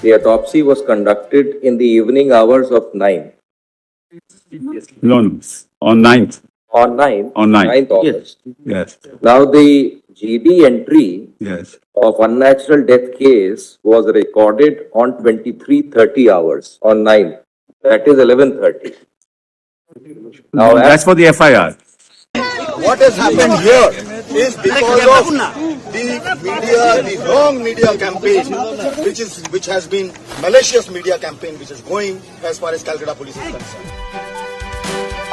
The autopsy was conducted in the evening hours of 9, No, no, on ninth, on 9. On 9th. 9th August. yes, Now, the GD entry yes. of unnatural death case was recorded on 23:30 hours on 9th. That is 11:30. Now, as That's for the FIR. What has happened here is because of the media, the wrong media campaign, which is, which has been malicious media campaign, which is going as far as Calcutta police is concerned.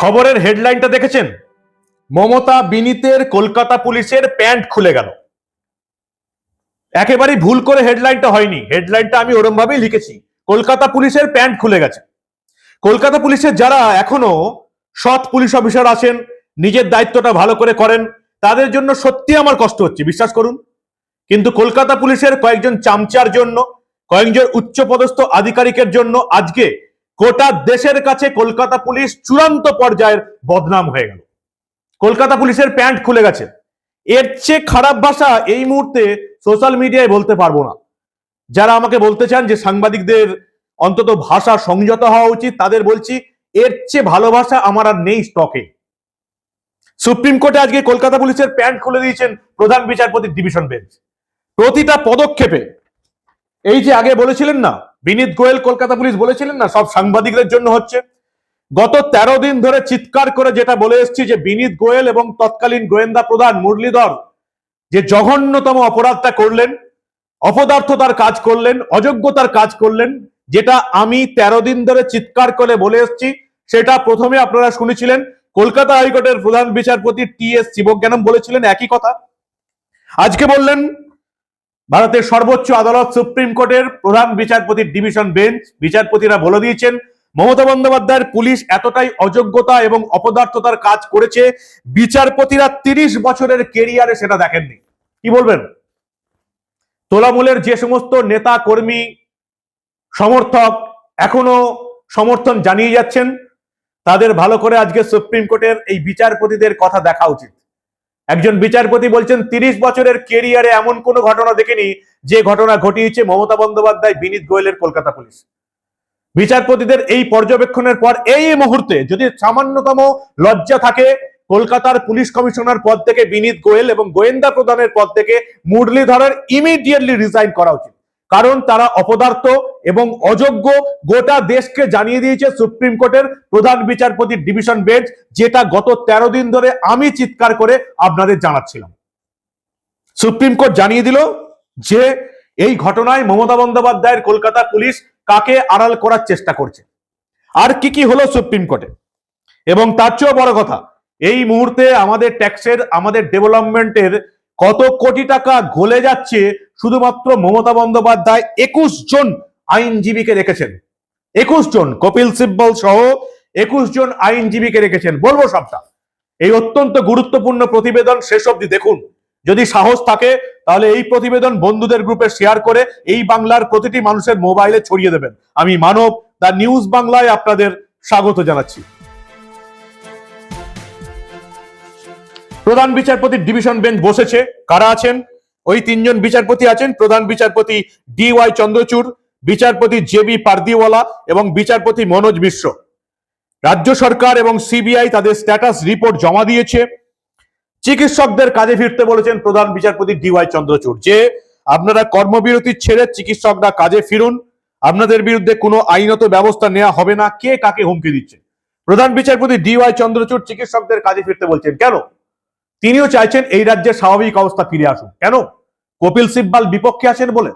খবরের হেডলাইনটা দেখেছেন? মমতা বিনীতের কলকাতা পুলিশের pant খুলে গেল। একেবারেই ভুল করে হেডলাইনটা হয়নি। হেডলাইনটা আমি ওরম ভাবেই লিখেছি। কলকাতা পুলিশের প্যান্ট খুলে গেছে। কলকাতা পুলিশের যারা এখনও সৎ পুলিশ অফিসার আছেন নিজের দায়িত্বটা ভালো করে করেন তাদের জন্য সত্যি আমার কষ্ট হচ্ছে, বিশ্বাস করুন। কিন্তু কলকাতা পুলিশের কয়েকজন চামচার জন্য, কয়েকজন উচ্চপদস্থ আধিকারিকের জন্য আজকে গোটা দেশের কাছে কলকাতা পুলিশ চূড়ান্ত পর্যায়ের বদনাম হয়ে গেল। কলকাতা পুলিশের প্যান্ট খুলে গেছে। এর চেয়ে খারাপ ভাষা এই মুহূর্তে সোশ্যাল মিডিয়ায় বলতে পারব না। যারা আমাকে বলতে চান যে সাংবাদিকদের অন্তত ভাষা সংযত হওয়া উচিত, তাদের বলছি, এর চেয়ে ভালোবাসা আমার আর নেই স্টকে সুপ্রিম কোর্টে আজকে কলকাতা পুলিশের প্যান্ট খুলে দিয়েছেন প্রধান বিচারপতি ডিভিশন বেঞ্চ। প্রতিটা পদক্ষেপে, এই যে আগে বলেছিলেন না, বিনীত গোয়েল কলকাতা পুলিশ বলেছিলেন না, সব সাংবাদিকদের জন্য হচ্ছে। গত তেরো দিন ধরে চিৎকার করে যেটা বলে এসছি যে বিনীত গোয়েল এবং তৎকালীন গোয়েন্দা প্রধান মুরলীধর যে জঘন্যতম অপরাধটা করলেন অপদার্থতার কাজ করলেন অযোগ্যতার কাজ করলেন, যেটা আমি তেরো দিন ধরে চিৎকার করে বলে এসছি, সেটা প্রথমে আপনারা শুনেছিলেন। কলকাতা হাইকোর্টের প্রধান বিচারপতি টি এস শিবজ্ঞানম বলেছিলেন একই কথা। আজকে বললেন, ভারতের সর্বোচ্চ আদালত সুপ্রিম কোর্টের প্রধান বিচারপতির ডিভিশন বেঞ্চ, বিচারপতিরা বলে দিয়েছেন, মমতা বন্দ্যোপাধ্যায়ের পুলিশ এতটাই অযোগ্যতা এবং অপদার্থতার কাজ করেছে, বিচারপতিরা তিরিশ বছরের কেরিয়ারে সেটা দেখেননি। কি বলবেন? তোলামূলের যে সমস্ত নেতা, কর্মী, সমর্থক এখনও সমর্থন জানিয়ে যাচ্ছেন তাদের ভালো করে আজকে সুপ্রিম কোর্টের এই বিচারপতিদের কথা দেখা উচিত। একজন বিচারপতি বলছেন, তিরিশ বছরের কেরিয়ারে এমন কোনো ঘটনা দেখেনি, যে ঘটনা ঘটিয়েছে মমতা বন্দ্যোপাধ্যায়, বিনীত গোয়েলের কলকাতা পুলিশ। বিচারপতিদের এই পর্যবেক্ষণের পর এই মুহূর্তে যদি সামান্যতম লজ্জা থাকে, কলকাতার পুলিশ কমিশনার পদ থেকে বিনীত গোয়েল এবং গোয়েন্দা প্রধানের পদ থেকে মুরলীধরের ইমিডিয়েটলি রিজাইন করা উচিত। কারণ তারা অপদার্থ এবং অযোগ্য। গোটা দেশকে জানিয়ে দিয়েছে সুপ্রিম কোর্টের প্রধান বিচারপতির ডিভিশন বেঞ্চ, যেটা গত তেরো দিন ধরে আমি চিৎকার করে আপনাদের জানাচ্ছিলাম। সুপ্রিম কোর্ট জানিয়ে দিল যে এই ঘটনায় মমতা বন্দ্যোপাধ্যায়ের কলকাতা পুলিশ কাকে আড়াল করার চেষ্টা করছে। আর কি কি হলো সুপ্রিম কোর্টে? এবং তার চেয়েও বড় কথা, এই মুহূর্তে আমাদের ট্যাক্সের, আমাদের ডেভেলপমেন্টের কত কোটি টাকা গলে যাচ্ছে শুধুমাত্র মমতা বন্দ্যোপাধ্যায় একুশ জন আইনজীবীকে রেখেছেন। একুশ জন, কপিল সিব্বল সহ একুশ জন আইনজীবীকে রেখেছেন। বলব সবটা। এই অত্যন্ত গুরুত্বপূর্ণ প্রতিবেদন শেষ অবধি দেখুন। যদি সাহস থাকে, তাহলে এই প্রতিবেদন বন্ধুদের গ্রুপে শেয়ার করে এই বাংলার প্রতিটি মানুষের মোবাইলে ছড়িয়ে দেবেন। আমি মানব দা নিউজ বাংলায় আপনাদের স্বাগত জানাচ্ছি। প্রধান বিচারপতির ডিভিশন বেঞ্চ বসেছে। কারা আছেন? ওই তিনজন বিচারপতি আছেন। প্রধান বিচারপতি ডি ওয়াই চন্দ্রচূড়, বিচারপতি জে বি পারদিওয়ালা এবং বিচারপতি মনোজ মিশ্র। রাজ্য সরকার এবং সিবিআই তাদের স্ট্যাটাস রিপোর্ট জমা দিয়েছে। চিকিৎসকদের কাজে ফিরতে বলেছেন প্রধান বিচারপতি ডিওয়াই চন্দ্রচূড় যে, আপনারা কর্মবিরতি ছেড়ে চিকিৎসকরা কাজে ফিরুন। আপনাদের বিরুদ্ধে কোনো আইনত ব্যবস্থা নেওয়া হবে না। কে কাকে হুমকি দিচ্ছে? প্রধান বিচারপতি ডি ওয়াই চন্দ্রচূড় চিকিৎসকদের কাজে ফিরতে বলছেন কেন? তিনিও চাইছেন এই রাজ্যের স্বাভাবিক অবস্থা ফিরে আসুন কেন? কপিল সিব্বাল বিপক্ষে আছেন বলে।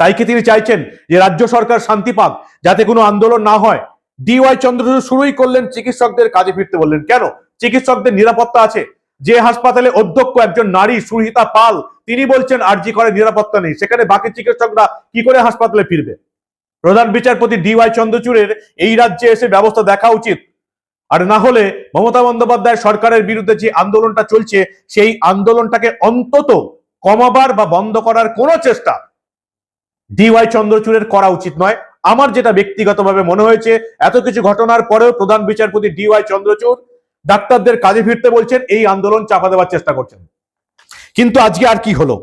তাই কি তিনি চাইছেন যে রাজ্য সরকার শান্তি পাক, যাতে কোনো আন্দোলন না হয়? ডিওয়াই চন্দ্রচূড় শুরুই করলেন চিকিৎসকদের কাজে ফিরতে বললেন, কেন? চিকিৎসকদের নিরাপত্তা আছে। যে হাসপাতালে অধ্যক্ষ একজন নারী সুহিতা পাল, তিনি বলছেন আরজি করে নিরাপত্তা নেই। সেখানে বাকি চিকিৎসকরা কি করে হাসপাতালে ফিরবে? প্রধান বিচারপতি ডিওয়াই চন্দ্রচূড়ের এই রাজ্যে এসে ব্যবস্থা দেখা উচিত। আর না হলে মমতা বন্দ্যোপাধ্যায় সরকারের বিরুদ্ধে যে আন্দোলনটা চলছে, সেই আন্দোলনটাকে অন্তত কমাবার বা বন্ধ করার কোনো চেষ্টা ডিওয়াই চন্দ্রচূড়ের করা উচিত নয়। আমার যেটা ব্যক্তিগতভাবে মনে হয়েছে, এত কিছু ঘটনার পরেও প্রধান বিচারপতি ডিওয়াই চন্দ্রচূড় ডাক্তারদের কাজে ফিরতে বলছেন, এই আন্দোলন চাপা দেওয়ার চেষ্টা করছেন। কিন্তু আজকে আর কি হলো?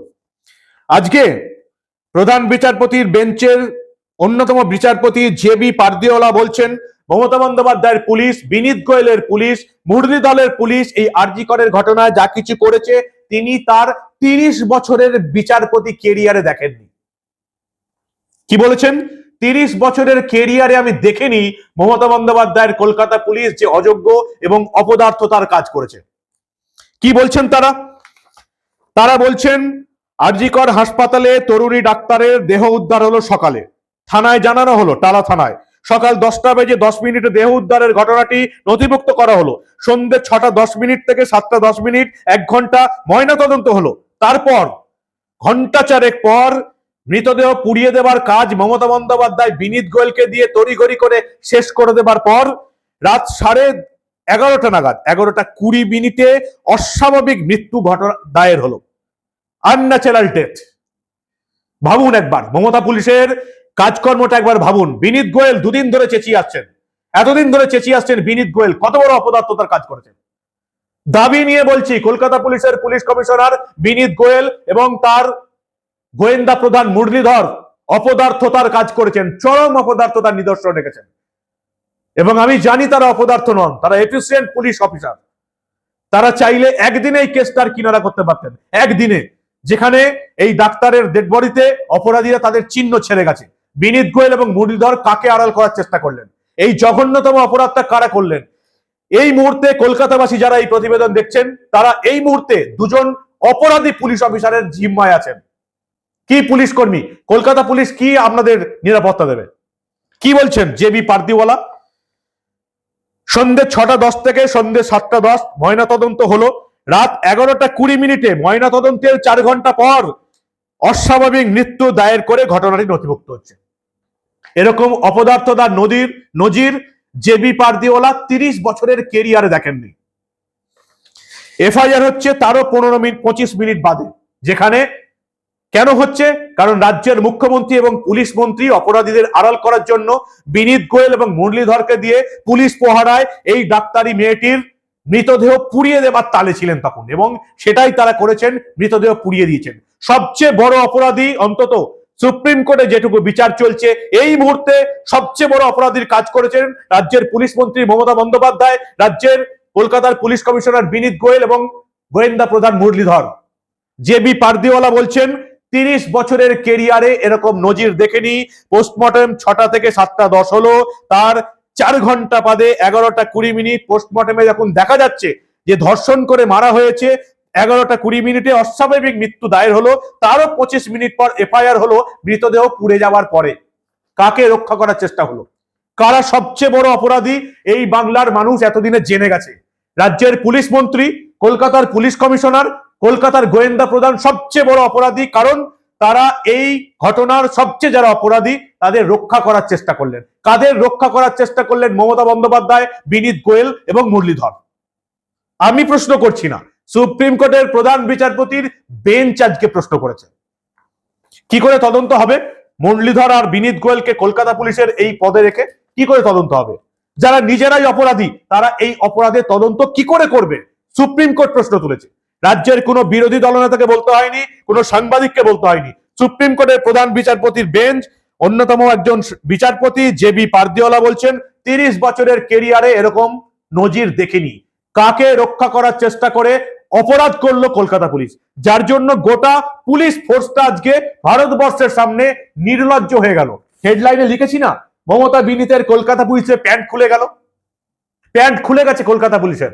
আজকে প্রধান বিচারপতির বেঞ্চের অন্যতম বিচারপতি জে বি পারদিওলা বলছেন মমতা বন্দ্যোপাধ্যায়ের পুলিশ, বিনীত গোয়েলের পুলিশ, মুরলী দলের পুলিশ এই আরজিকরের ঘটনায় যা কিছু করেছে, তিনি তার তিরিশ বছরের বিচারপতি কেরিয়ারে দেখেননি। কি বলেছেন? তিরিশ বছরের কেরিয়ারে আমি দেখিনি মমতা বন্দ্যোপাধ্যায়ের কলকাতা পুলিশ যে অযোগ্য এবং অপদার্থতার কাজ করেছে। কি বলছেন তারা? তারা বলছেন আরজিকর হাসপাতালে তরুণী ডাক্তারের দেহ উদ্ধার হলো সকালে। থানায় জানানো হলো, টালা থানায়। সকাল দশটা বেজে দশ মিনিটে দেহ উদ্ধারের ঘটনাটি নথিভুক্ত করা হলো। সন্ধ্যে ছটা দশ মিনিট থেকে সাতটা দশ মিনিট, এক ঘণ্টা ময়না তদন্ত হলো। তারপর ঘণ্টা চারেক পর মৃতদেহ পুড়িয়ে দেবার কাজ মমতা বন্দ্যোপাধ্যায়, বিনীত গোয়েলকে দিয়ে তড়িঘড়ি করে শেষ করে দেবার পর রাত সাড়ে এগারোটা নাগাদ, এগারোটা কুড়ি মিনিটে অস্বাভাবিক মৃত্যু ঘটনা দায়ের হলো। Unnatural death. ভাবুন একবার, মমতা পুলিশের কাজকর্মটা একবার ভাবুন। বিনীত গোয়েল দুদিন ধরে চেঁচিয়ে আসছেন। এতদিন ধরে চেঁচিয়ে আসছেন বিনীত গোয়েল। কত বড় অপদার্থতার কাজ করেছেন। দাবি নিয়ে বলছি, কলকাতা পুলিশের পুলিশ কমিশনার বিনীত গোয়েল এবং তার গোয়েন্দা প্রধান মুরলীধর অপদার্থতার কাজ করেছেন। চরম অপদার্থতার নিদর্শন রেখেছেন। এবং আমি জানি তারা অপদার্থ নন। তারা এফিসিয়েন্ট পুলিশ অফিসার। তারা চাইলে একদিনে এই কেসটার কিনারা করতে পারতেন। একদিনে। যেখানে এই ডাক্তারের ডেড বডিতে অপরাধীরা তাদের চিহ্ন ছেড়ে গেছে। বিনীত গোয়েল এবং মুরলীধর কাকে আড়াল করার চেষ্টা করলেন? এই জঘন্যতম অপরাধটা কারা করলেন? এই মুহূর্তে কলকাতাবাসী যারা এই প্রতিবেদন দেখছেন, তারা এই মুহূর্তে দুজন অপরাধী পুলিশ অফিসারের জিম্মায় আছেন। কি পুলিশ কর্মী? কলকাতা পুলিশ কি আপনাদের নিরাপত্তা দেবে? কি বলছেন জে বি পার্দিওয়ালা? সন্ধে ছটা দশ থেকে সন্ধে সাতটা দশ ময়না তদন্ত হলো। রাত এগারোটা কুড়ি মিনিটে ময়না তদন্তের চার ঘণ্টা পর অস্বাভাবিক মৃত্যু দায়ের করে ঘটনাটি নথিভুক্ত হচ্ছে। এরকম অপদার্থতার নদীর, নজির জেবি পার্দিওয়ালা তিরিশ বছরের কেরিয়ারে দেখেননি। এফআইআর হচ্ছে তারও পনেরো মিনিট, পঁচিশ মিনিট বাদে, যেখানে কেন হচ্ছে? কারণ রাজ্যের মুখ্যমন্ত্রী এবং পুলিশ মন্ত্রী অপরাধীদের আড়াল করার জন্য বিনীত গোয়েল এবং মুরলীধরকে দিয়ে পুলিশ পহারায় এই ডাক্তারি মেয়েটির মৃতদেহ পুড়িয়ে দেবার তালে ছিলেন তখন এবং সেটাই তারা করেছেন, মৃতদেহ পুড়িয়ে দিয়েছেন। সবচেয়ে বড় অপরাধী অন্তত সুপ্রিম কোর্টে যেটুকু বিচার চলছে, এই মুহূর্তে সবচেয়ে বড় অপরাধীর কাজ করেছেন রাজ্যের পুলিশ মন্ত্রী মমতা বন্দ্যোপাধ্যায়, রাজ্যের কলকাতার পুলিশ কমিশনার বিনীত গোয়েল এবং গোয়েন্দা প্রধান মুরলীধর। জে বি পারদিওয়ালা বলছেন, তিরিশ বছরের কেরিয়ারে এরকম নজির দেখেনি, পোস্টমর্টম ছটা থেকে সাতটা দশ হলো, তার চার ঘণ্টা বাদে এগারোটা কুড়ি মিনিট পোস্টমর্টমে যখন দেখা যাচ্ছে যে ধর্ষণ করে মারা হয়েছে এগারোটা কুড়ি মিনিটে অস্বাভাবিক মৃত্যু দায়ের হলো, তারও পঁচিশ মিনিট পর এফআইআর হলো, মৃতদেহ পুড়ে যাওয়ার পরে। কাকে রক্ষা করার চেষ্টা হলো? কারা সবচেয়ে বড় অপরাধী? এই বাংলার মানুষ এতদিনে জেনে গেছে। রাজ্যের পুলিশ মন্ত্রী, কলকাতার পুলিশ কমিশনার, কলকাতার গোয়েন্দা প্রধান সবচেয়ে বড় অপরাধী, কারণ তারা এই ঘটনার সবচেয়ে যারা অপরাধী, তাদের রক্ষা করার চেষ্টা করলেন। কাদের রক্ষা করার চেষ্টা করলেন? মমতা বন্দ্যোপাধ্যায়, বিনীত গোয়েল এবং মুরলীধর। আমি প্রশ্ন করছি না। সুপ্রিম কোর্টের প্রধান বিচারপতির বেঞ্চ আজকে প্রশ্ন করেছে। কি করে তদন্ত হবে? মুরলীধর আর বিনীত গোয়েলকে কলকাতা পুলিশের এই পদে রেখে কি করে তদন্ত হবে? যারা নিজেরাই অপরাধী, তারা এই অপরাধের তদন্ত কি করে করবে? সুপ্রিম কোর্ট প্রশ্ন তুলেছে। রাজ্যের কোনো বিরোধী দলনেতাকে বলতে হয়নি, কোনো সাংবাদিককে বলতে হয়নি। সুপ্রিম কোর্টের প্রধান বিচারপতির বেঞ্চ, অন্যতম একজন বিচারপতি জে বি পারদিওয়ালা বলছেন, তিরিশ বছরের কেরিয়ারে এরকম নজির দেখেনি। কাকে রক্ষা করার চেষ্টা করে অপরাধ করল কলকাতা পুলিশ, যার জন্য গোটা পুলিশ ফোর্সটা আজকে ভারতবর্ষের সামনে নির্লজ্জ হয়ে গেল। হেডলাইনে লিখেছি না, মমতা বিনীতের কলকাতা পুলিশের প্যান্ট খুলে গেল। প্যান্ট খুলে গেছে কলকাতা পুলিশের।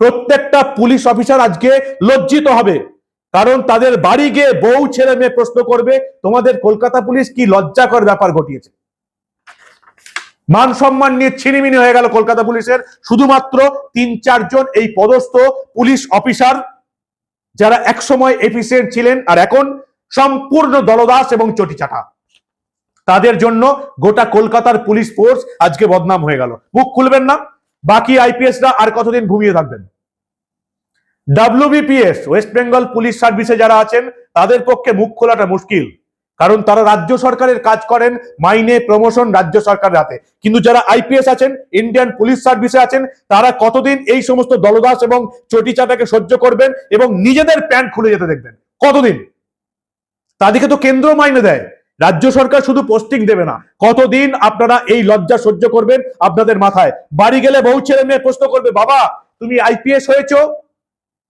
প্রত্যেকটা পুলিশ অফিসার আজকে লজ্জিত হবে, কারণ তাদের বাড়ি গিয়ে বউ, ছেলে, মেয়ে প্রশ্ন করবে, তোমাদের কলকাতা পুলিশ কি লজ্জাকর ব্যাপার ঘটিয়েছে। মান সম্মান নিয়ে ছিনিমিনি হয়ে গেল কলকাতা পুলিশের। শুধুমাত্র তিন, চারজন এই পদস্থ পুলিশ অফিসার যারা একসময় এফিসিয়েন্ট ছিলেন আর এখন সম্পূর্ণ দলদাস এবং চটিচাটা। তাদের জন্য গোটা কলকাতার পুলিশ ফোর্স আজকে বদনাম হয়ে গেল। মুখ খুলবেন না, বাকি আইপিএসরা আর কতদিন ঘুমিয়ে থাকবেন? ডাব্লিউবিপিএস, ওয়েস্ট বেঙ্গল পুলিশ সার্ভিসে যারা আছেন, তাদের পক্ষে মুখ খোলাটা মুশকিল। কারণ তারা রাজ্য সরকারের কাজ করেন, মাইনে প্রমোশন রাজ্য সরকারের হাতে। কিন্তু যারা আইপিএস আছেন ইন্ডিয়ান পুলিশ সার্ভিসে আছেন, তারা কতদিন এই সমস্ত দলদাস এবং চটিচাটাকে সহ্য করবেন এবং নিজেদের প্যান্ট খুলে যেতে দেখবেন? কতদিন? তাদেরকে তো কেন্দ্র মাইনে দেয়। রাজ্য সরকার শুধু পোস্টিং দেবে না। কতদিন আপনারা এই লজ্জা সহ্য করবেন আপনাদের মাথায়? বাড়ি গেলে বহু ছেলে মেয়ে প্রশ্ন করবে, বাবা, তুমি আইপিএস হয়েছো?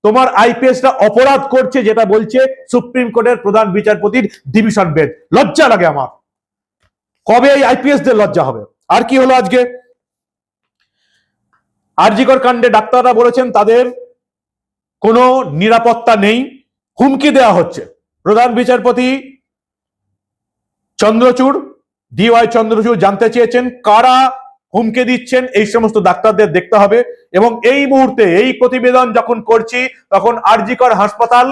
তোমার আইপিএসটা অপরাধ করছে যেটা বলছে সুপ্রিম কোর্টের প্রধান বিচারপতির ডিভিশন বেঞ্চ। লজ্জা লাগে আমার। কবে এই আইপিএস দের লজ্জা হবে? আর কি হলো আজকে? আরজিকর কাণ্ডে ডাক্তাররা বলেছেন তাদের কোনো নিরাপত্তা নেই। হুমকি দেওয়া হচ্ছে। প্রধান বিচারপতি চন্দ্রচূড় ডিওয়াই চন্দ্রচূড় জানতে চেয়েছেন কারা হুমকে দিচ্ছেন, এই সমস্ত ডাক্তারদের দেখতে হবে। এবং এই মুহূর্তে এই প্রতিবেদন যখন করছি, তখন আরজিকর হাসপাতাল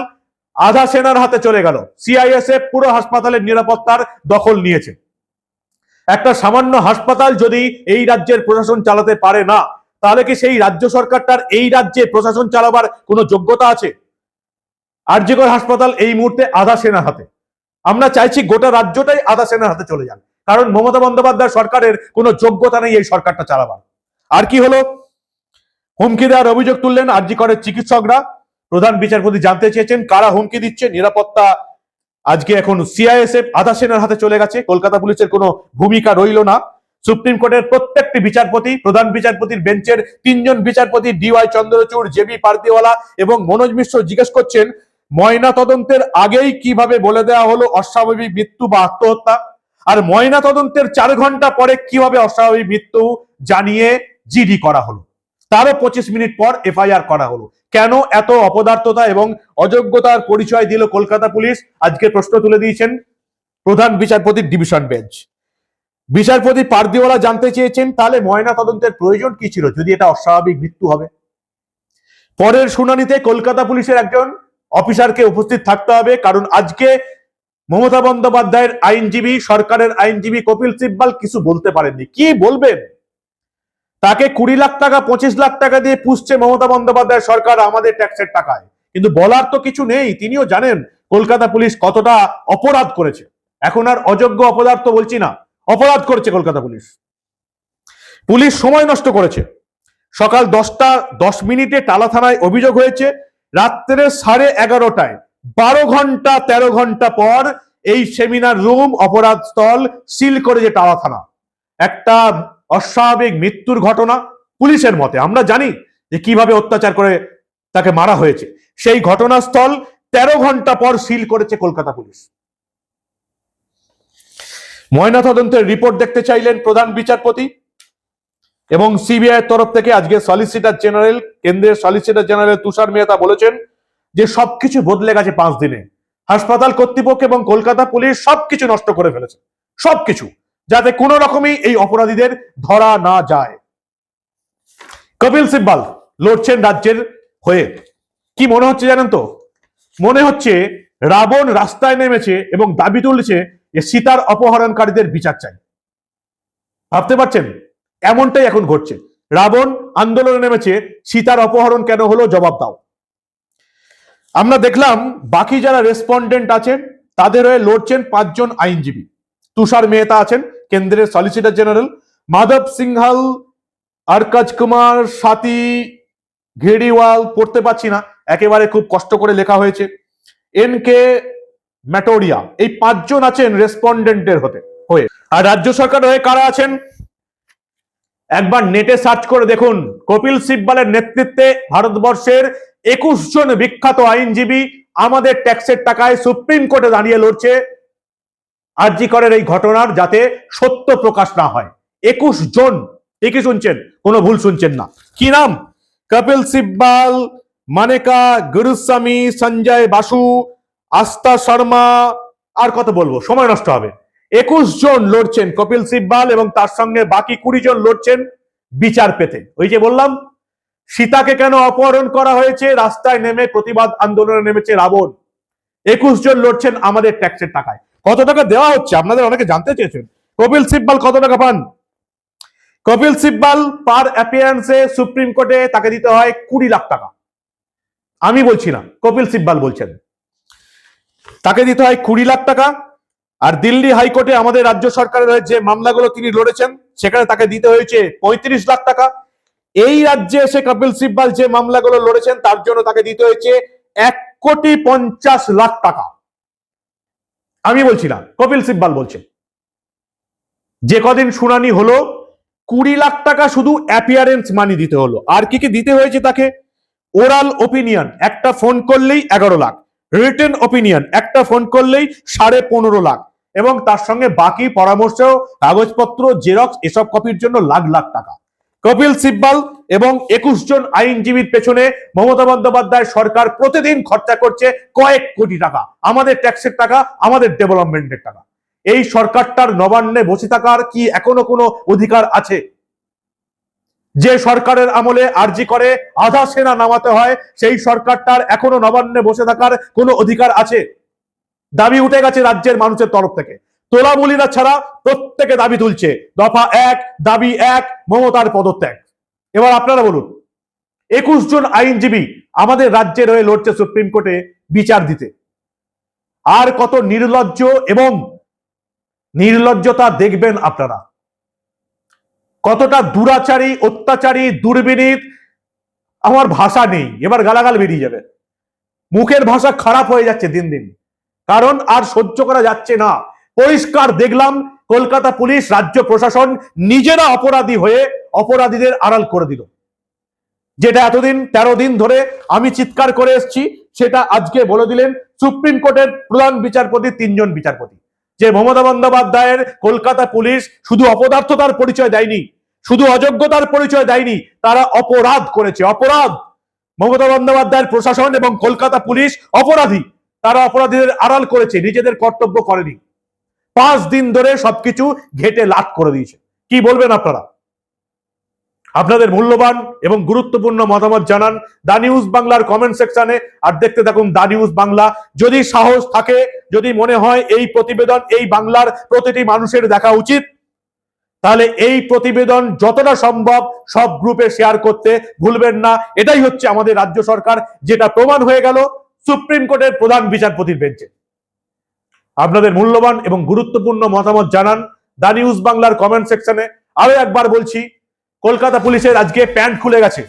আধা সেনার হাতে চলে গেল। সিআইএসএফ পুরো হাসপাতালের নিরাপত্তার দখল নিয়েছে। একটা সামান্য হাসপাতাল যদি এই রাজ্যের প্রশাসন চালাতে পারে না, তাহলে কি সেই রাজ্য সরকারটার এই রাজ্যে প্রশাসন চালাবার কোনো যোগ্যতা আছে? আরজিকর হাসপাতাল এই মুহূর্তে আধা সেনার হাতে। আমরা চাইছি গোটা রাজ্যটাই আধা সেনার হাতে চলে যান কারণ মমতা বন্দ্যোপাধ্যায় সরকারের কোনো যোগ্যতা নেই এই সরকারটা চালাবার। আর কি হলো? হুমকি দেওয়ার অভিযোগ তুললেন আরজি করের চিকিৎসকরা। প্রধান বিচারপতি জানতে চেয়েছেন কারা হুমকি দিচ্ছে। নিরাপত্তা আজকে এখন সিআইএসএফ, আধা সেনার হাতে চলে গেছে। কলকাতা পুলিশের কোনো ভূমিকা রইল না। সুপ্রিম কোর্টের প্রত্যেকটি বিচারপতি, প্রধান বিচারপতির বেঞ্চের তিনজন বিচারপতি ডিওয়াই চন্দ্রচূড় জেবি পার্দিওয়ালা এবং মনোজ মিশ্র জিজ্ঞেস করছেন ময়না তদন্তের আগেই কীভাবে বলে দেওয়া হলো অস্বাভাবিক মৃত্যু বা আত্মহত্যা? আর ময়না তদন্তের চার ঘণ্টা পরে কীভাবে অস্বাভাবিক মৃত্যু জানিয়ে জিডি করা হলো? তারও পঁচিশ মিনিট পর এফআইআর করা হলো। কেন এত অপদার্থতা এবং অযোগ্যতার পরিচয় দিল কলকাতা পুলিশ? আজকে প্রশ্ন তুলে দিয়েছেন প্রধান বিচারপতির ডিভিশন বেঞ্চ। বিচারপতি পারদিওয়ালা জানতে চেয়েছেন, তাহলে ময়না তদন্তের প্রয়োজন কি ছিল যদি এটা অস্বাভাবিক মৃত্যু হবে? পরের শুনানিতে কলকাতা পুলিশের একজন অফিসারকে উপস্থিত থাকতে হবে, কারণ আজকে মমতা বন্দ্যোপাধ্যায়ের আইনজীবী, সরকারের আইনজীবী কপিল সিব্বাল কিছু বলতে পারেননি। কি বলবেন? তাকে কুড়ি লাখ টাকা, পঁচিশ লাখ টাকা দিয়ে পুষছে মমতা বন্দ্যোপাধ্যায় সরকার আমাদের ট্যাক্সের টাকায়। কিন্তু বলার তো কিছু নেই, তিনিও জানেন কলকাতা পুলিশ কতটা অপরাধ করেছে। এখন আর অযোগ্য অপরাধ তো বলছি না, অপরাধ করেছে কলকাতা পুলিশ। পুলিশ সময় নষ্ট করেছে। সকাল দশটা দশ মিনিটে টালা থানায় অভিযোগ হয়েছে, রাত্রে সাড়ে এগারোটায়। বারো ঘণ্টা, তেরো ঘণ্টা পর এই সেমিনার রুম অপরাধ স্থল সিল করে যে টালা থানা একটা অস্বাভাবিক মৃত্যুর ঘটনা পুলিশের মতে। আমরা জানি যে কীভাবে অত্যাচার করে তাকে মারা হয়েছে। সেই ঘটনাস্থল তেরো ঘণ্টা পর সিল করেছে কলকাতা পুলিশ। ময়নাতদন্তের রিপোর্ট দেখতে চাইলেন প্রধান বিচারপতি এবং সিবিআই তরফ থেকে আজকে সলিসিটার জেনারেল কেন্দ্রের সলিসিটার জেনারেল তুষার মেহতা বলেছেন যে সবকিছু বদলে গেছে পাঁচ দিনে। হাসপাতাল কর্তৃপক্ষ এবং কলকাতা পুলিশ সবকিছু নষ্ট করে ফেলেছে। সবকিছু, যাতে কোনো রকমই এই অপরাধীদের ধরা না যায়। কপিল সিব্বাল লড়ছেন রাজ্যের হয়ে। কি মনে হচ্ছে জানেন তো? মনে হচ্ছে রাবণ রাস্তায় নেমেছে এবং দাবি তুলছে যে সীতার অপহরণকারীদের বিচার চাই। ভাবতে পারছেন? এমনটাই এখন ঘটছে। রাবণ আন্দোলনে নেমেছে, সীতার অপহরণ কেন হলো? জবাব দাও। আমরা দেখলাম বাকি যারা রেসপন্ডেন্ট আছেন, তাদের হয়ে লড়ছেন পাঁচজন আইনজীবী। তুষার মেহতা আছেন, কেন্দ্রের সলিসিটর জেনারেল মাধব সিংহাল, আরকাজ কুমার সাথী ঘেড়িওয়াল পড়তে পাচ্ছি না, একেবারে খুব কষ্ট করে লেখা হয়েছে। এন কে ম্যাটোরিয়া, এই পাঁচজন আছেন রেসপন্ডেন্টের হতে হয়ে। আর রাজ্য সরকার হয়ে কারা আছেন? একবার নেটে সার্চ করে দেখুন। কপিল সিব্বালের নেতৃত্বে ভারতবর্ষের একুশ জন বিখ্যাত আইনজীবী আমাদের ট্যাক্সের টাকায় সুপ্রিম কোর্টে দাঁড়িয়ে লড়ছে। আরজি করের এই ঘটনার যাতে সত্য প্রকাশ না হয়। একুশ জন, ঠিকই শুনছেন, কোনো ভুল শুনছেন না। কি নাম? কপিল সিব্বাল, মানেকা, গুরুস্বামী, সঞ্জয় বাসু, আস্থা শর্মা, আর কত বলব? সময় নষ্ট হবে। একুশ জন লড়ছেন কপিল সিব্বাল এবং তার সঙ্গে বাকি কুড়ি জন লড়ছেন বিচার পেতে। ওই যে বললাম, সীতাকে কেন অপহরণ করা হয়েছে? রাস্তায় নেমে প্রতিবাদ আন্দোলনে নেমেছে রাবণ। একুশ জন লড়ছেন আমাদের ট্যাক্সের টাকায়। কত টাকা দেওয়া হচ্ছে? আপনাদের অনেকে জানতে চেয়েছেন। কপিল সিব্বাল কত টাকা পান? কপিল সিব্বাল পার অ্যাপিয়ারেন্সে সুপ্রিম কোর্টে তাকে দিতে হয় কুড়ি লাখ টাকা। আমি বলছি না কপিল সিব্বাল বলছেন। তাকে দিতে হয় কুড়ি লাখ টাকা। আর দিল্লি হাইকোর্টে আমাদের রাজ্য সরকারের যে মামলাগুলো তিনি লড়েছেন, সেখানে তাকে দিতে হয়েছে পঁয়ত্রিশ লাখ টাকা। এই রাজ্যে এসে কপিল সিব্বাল যে মামলাগুলো লড়েছেন, তার জন্য তাকে দিতে হয়েছে এক কোটি পঞ্চাশ লাখ টাকা। আমি বলছি না কপিল সিব্বাল বলছে যে কদিন শুনানি হলো, কুড়ি লাখ টাকা শুধু অ্যাপিয়ারেন্স মানি দিতে হলো। আর কি কি দিতে হয়েছে তাকে? ওরাল ওপিনিয়ন একটা ফোন করলেই এগারো লাখ। রিটেন ওপিনিয়ন একটা ফোন করলেই সাড়ে পনেরো লাখ। এবং তার সঙ্গে বাকি পরামর্শ কাগজপত্র, জেরক্স এসব কপির জন্য লাখ লাখ টাকা। কপিল সিব্বাল এবং একুশ জন আইনজীবীর পেছনে মমতা বন্দ্যোপাধ্যায় সরকার প্রতিদিন খরচা করছে কয়েক কোটি টাকা। আমাদের ট্যাক্সের টাকা, আমাদের ডেভেলপমেন্টের টাকা। এই সরকারটার নবান্নে বসে থাকার কি এখনও কোনো অধিকার আছে? যে সরকারের আমলে আর্জি করে আধা সেনা নামাতে হয়, সেই সরকারটার এখনও নবান্নে বসে থাকার কোনো অধিকার আছে? দাবি উঠে গেছে রাজ্যের মানুষের তরফ থেকে। তোলা তোলামুলিরা ছাড়া প্রত্যেকে দাবি তুলছে। দফা এক, দাবি এক, মমতার পদত্যাগ। এবার আপনারা বলুন, একুশ জন আইনজীবী আমাদের রাজ্যের হয়ে লড়ছে সুপ্রিম কোর্টে বিচার দিতে। আর কত নির্লজ্জ এবং নির্লজ্জতা দেখবেন আপনারা। কতটা দুরাচারী, অত্যাচারী, দুর্বিনীত, আমার ভাষা নেই। এবার গালাগাল বেরিয়ে যাবে। মুখের ভাষা খারাপ হয়ে যাচ্ছে দিন দিন। কারণ আর সহ্য করা যাচ্ছে না। পরিষ্কার দেখলাম, কলকাতা পুলিশ, রাজ্য প্রশাসন নিজেরা অপরাধী হয়ে অপরাধীদের আড়াল করে দিল। যেটা এতদিন, তেরো দিন ধরে আমি চিৎকার করে এসেছি, সেটা আজকে বলে দিলেন সুপ্রিম কোর্টের প্রধান বিচারপতি, তিনজন বিচারপতি। যে মমতা বন্দ্যোপাধ্যায়ের কলকাতা পুলিশ শুধু অপদার্থতার পরিচয় দেয়নি, শুধু অযোগ্যতার পরিচয় দেয়নি, তারা অপরাধ করেছে, অপরাধ। মমতা বন্দ্যোপাধ্যায়ের প্রশাসন এবং কলকাতা পুলিশ অপরাধী। তারা অপরাধীদের আড়াল করেছে, নিজেদের কর্তব্য করেনি। পাঁচ দিন ধরে সবকিছু ঘেটে লাট করে দিয়েছে। কি বলবেন আপনারা? আপনাদের মূল্যবান এবং গুরুত্বপূর্ণ মতামত জানান দা নিউজ বাংলার কমেন্ট সেকশনে, আর দেখতে থাকুন দা নিউজ বাংলা। যদি সাহস থাকে, যদি মনে হয় এই প্রতিবেদন, এই বাংলার প্রতিটি মানুষের দেখা উচিত, তাহলে এই প্রতিবেদন যতটা সম্ভব সব গ্রুপে শেয়ার করতে ভুলবেন না। এটাই হচ্ছে আমাদের রাজ্য সরকার, যেটা প্রমাণ হয়ে গেল। সুপ্রিম কোর্টের প্রধান বিচারপতির বেঞ্চে। আপনাদের মূল্যবান এবং গুরুত্বপূর্ণ মতামত জানান দা নিউজ বাংলার কমেন্ট সেকশনে। আরও একবার বলছি, কলকাতা পুলিশের আজকে প্যান্ট খুলে গেছে।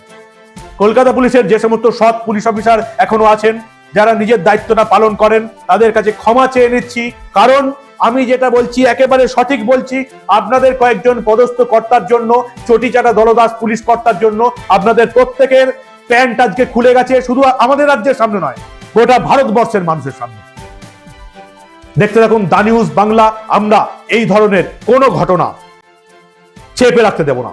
কলকাতা পুলিশের যে সমস্ত সৎ পুলিশ অফিসার এখনও আছেন, যারা নিজের দায়িত্বটা পালন করেন, তাদের কাছে ক্ষমা চেয়ে নিচ্ছি। কারণ আমি যেটা বলছি, একেবারে সঠিক বলছি, আপনাদের কয়েকজন পদস্থ কর্তার জন্য, চটিচাটা দলদাস পুলিশ কর্তার জন্য আপনাদের প্রত্যেকের প্যান্ট আজকে খুলে গেছে, শুধু আমাদের রাজ্যের সামনে নয়। গোটা ভারতবর্ষের মানুষের সামনে। দেখতে থাকুন দা নিউজ বাংলা, আমরা এই ধরনের কোনো ঘটনা চেপে রাখতে দেব না।